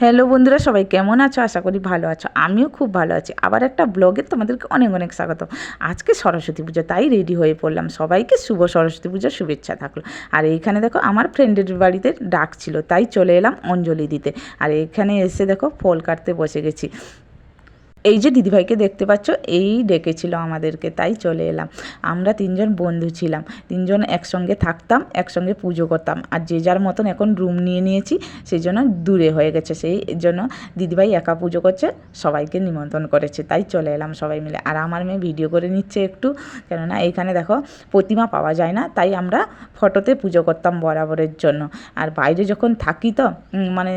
Hello বন্ধুরা, সবাই কেমন আছো? আশা করি ভালো আছো। আমিও খুব ভালো আছি। আবার একটা ব্লগে তোমাদেরকে অনেক অনেক স্বাগত আজকে সরস্বতী পুজো, তাই রেডি হয়ে পড়লাম। সবাইকে শুভ সরস্বতী পুজোর শুভেচ্ছা থাকল। আর এইখানে দেখো, আমার ফ্রেন্ডের বাড়িতে ডাক ছিল, তাই চলে এলাম অঞ্জলি দিতে। আর এখানে এসে দেখো, ফল কাটতে বসে গেছি। এই যে দিদিভাইকে দেখতে পাচ্ছ, এই ডেকেছিল আমাদেরকে, তাই চলে এলাম। আমরা তিনজন বন্ধু ছিলাম। তিনজন একসঙ্গে থাকতাম, একসঙ্গে পুজো করতাম। আর যে যার মতন এখন রুম নিয়ে নিয়েছি সেই জন্য দূরে হয়ে গেছে। সেই জন্য দিদিভাই একা পুজো করছে, সবাইকে নিমন্ত্রণ করেছে। তাই চলে এলাম সবাই মিলে। আর আমার মেয়ে ভিডিও করে নিচ্ছে একটু, কেননা এইখানে দেখো প্রতিমা পাওয়া যায় না, তাই আমরা ফটোতে পুজো করতাম বরাবরের জন্য। আর বাইরে যখন থাকি তো মানে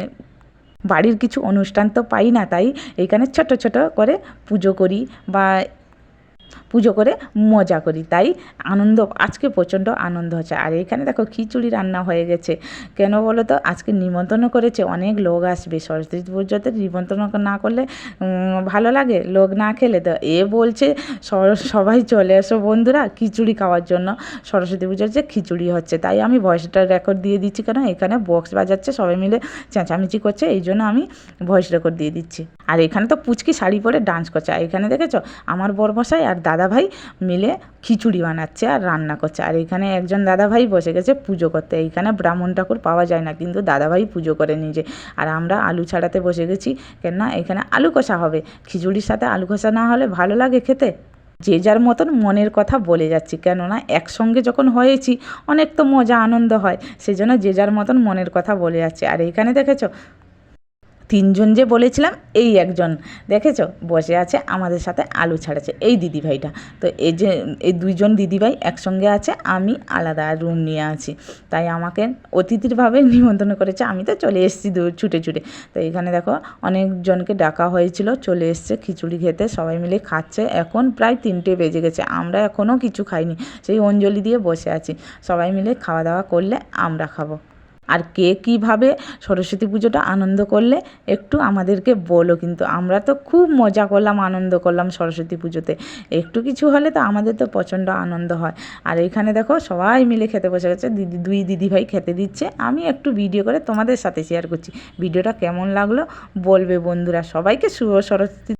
বাড়ির কিছু অনুষ্ঠান তো পাই না তাই এখানে ছোট ছোট করে পুজো করি বা পুজো করে মজা করি। তাই আনন্দ, আজকে প্রচণ্ড আনন্দ হচ্ছে। আর এখানে দেখো খিচুড়ি রান্না হয়ে গেছে। কেন বলো তো? আজকে নিমন্ত্রণ করেছে অনেক লোক আসবে। সরস্বতী পুজোতে নিমন্ত্রণ না করলে ভালো লাগে? লোক না খেলে তো? এ বলছে সবাই চলে এসো বন্ধুরা খিচুড়ি খাওয়ার জন্য। সরস্বতী পুজোর যে খিচুড়ি হচ্ছে, তাই আমি ভয়েসটা রেকর্ড দিয়ে দিচ্ছি। কেন? এখানে বক্স বাজাচ্ছে, সবাই মিলে চেঁচামেচি করছে। এই জন্য আমি ভয়েস রেকর্ড দিয়ে দিচ্ছি। আর এখানে তো পুচকি শাড়ি পরে ডান্স করছে। আর এখানে দেখেছ? আমার বরমশাই আর দাদা ভাই মিলে খিচুড়ি বানাচ্ছে আর রান্না করছে। আর এখানে একজন দাদা ভাই বসে গেছে পুজো করতে। এইখানে ব্রাহ্মণ ঠাকুর পাওয়া যায় না, কিন্তু দাদা ভাই পুজো করে নিজে। আর আমরা আলু ছাড়াতে বসে গেছি, কেননা এখানে আলু কষা হবে। খিচুড়ির সাথে আলু কষা না হলে ভালো লাগে খেতে। যে যার মতন মনের কথা বলে যাচ্ছি, কেননা একসঙ্গে যখন হয়েছি অনেক তো মজা আনন্দ হয় সেই জন্য যে যার মতন মনের কথা বলে যাচ্ছে। আর এইখানে দেখেছ তিনজন যে বলেছিলাম, এই একজন। দেখেছ? বসে আছে, আমাদের সাথে আলু ছাড়াচ্ছে এই দিদিভাইটা। তো এই যে, এই দুইজন দিদিভাই একসঙ্গে আছে, আমি আলাদা রুম নিয়ে আছি। তাই আমাকে অতিথিরভাবে নিমন্ত্রণ করেছে। আমি তো চলে এসেছি দূর, ছুটে ছুটে। তো এখানে দেখো, অনেকজনকে ডাকা হয়েছিল, চলে এসছে, খিচুড়ি খেতে, সবাই মিলে খাচ্ছে। এখন প্রায় তিনটে বেজে গেছে, আমরা এখনও কিছু খাইনি। সেই অঞ্জলি দিয়ে বসে আছি। সবাই মিলে খাওয়া দাওয়া করলে আমরা খাব। আর কে কীভাবে সরস্বতী পুজোটা আনন্দ করলে একটু আমাদেরকে বলো। কিন্তু আমরা তো খুব মজা করলাম, আনন্দ করলাম সরস্বতী পুজোতে। একটু কিছু হলে তো আমাদের তো প্রচণ্ড আনন্দ হয়। আর এখানে দেখো সবাই মিলে খেতে বসে গেছে। দিদি, দুই দিদিভাই খেতে দিচ্ছে। আমি একটু ভিডিও করে তোমাদের সাথে শেয়ার করছি। ভিডিওটা কেমন লাগল বলবে বন্ধুরা। সবাইকে শুভ সরস্বতী